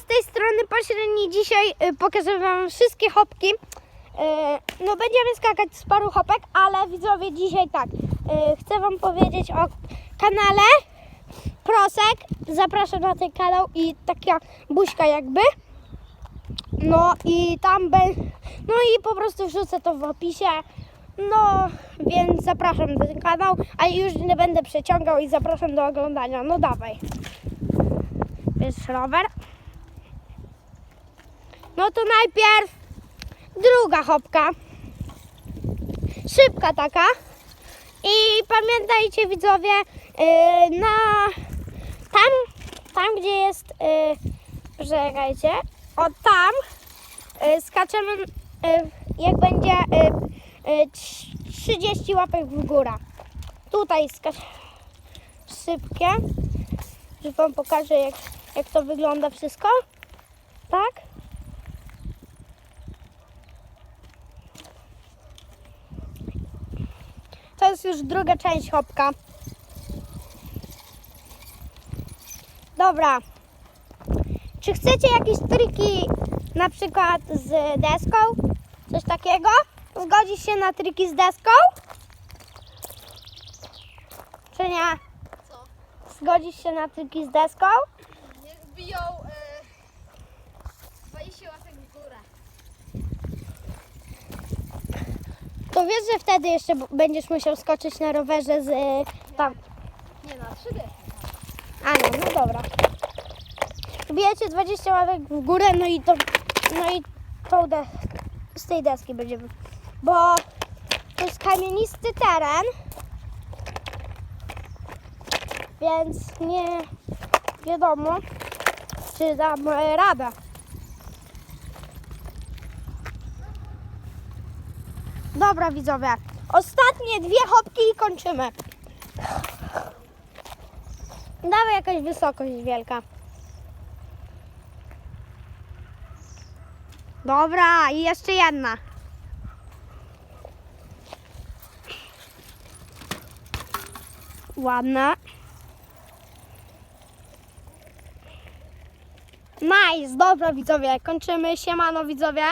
z tej strony pośredni dzisiaj y, pokażę wam wszystkie hopki. Y, no będziemy skakać z paru hopek, ale widzowie dzisiaj tak, y, chcę wam powiedzieć o kanale Prosek. Zapraszam na ten kanał i taka buźka jakby. No i tam be, no i po prostu wrzucę to w opisie. No, więc zapraszam na ten kanał, a już nie będę przeciągał i zapraszam do oglądania. No dawaj. Bierz rower. No to najpierw druga hopka. Szybka taka. I pamiętajcie widzowie, yy, na tam, tam gdzie jest, yy, czekajcie, o tam yy, skaczemy, yy, jak będzie yy, yy, trz- 30 łapek w górę. Tutaj skacz szybkie, że wam pokażę jak, jak to wygląda wszystko. Tak? To jest już druga część hopka. Dobra. Czy chcecie jakieś triki na przykład z deską? Coś takiego? Zgodzisz się na triki z deską? Czy nie? Co? Zgodzisz się na triki z deską? Niech wbiją e, 20 łapek w górę. To wiesz, że wtedy jeszcze będziesz musiał skoczyć na rowerze z y, tam. Nie na 3D. A no, no dobra. Wbijecie 20 łapek w górę, no i to, no i tą de- z tej deski będziemy. Bo to jest kamienisty teren, więc nie wiadomo, czy dam radę. Dobra widzowie, ostatnie dwie hopki i kończymy. Dawaj jakaś wysokość wielka. Dobra, i jeszcze jedna. Ładna. Nice, dobra widzowie, kończymy. Siemano widzowie.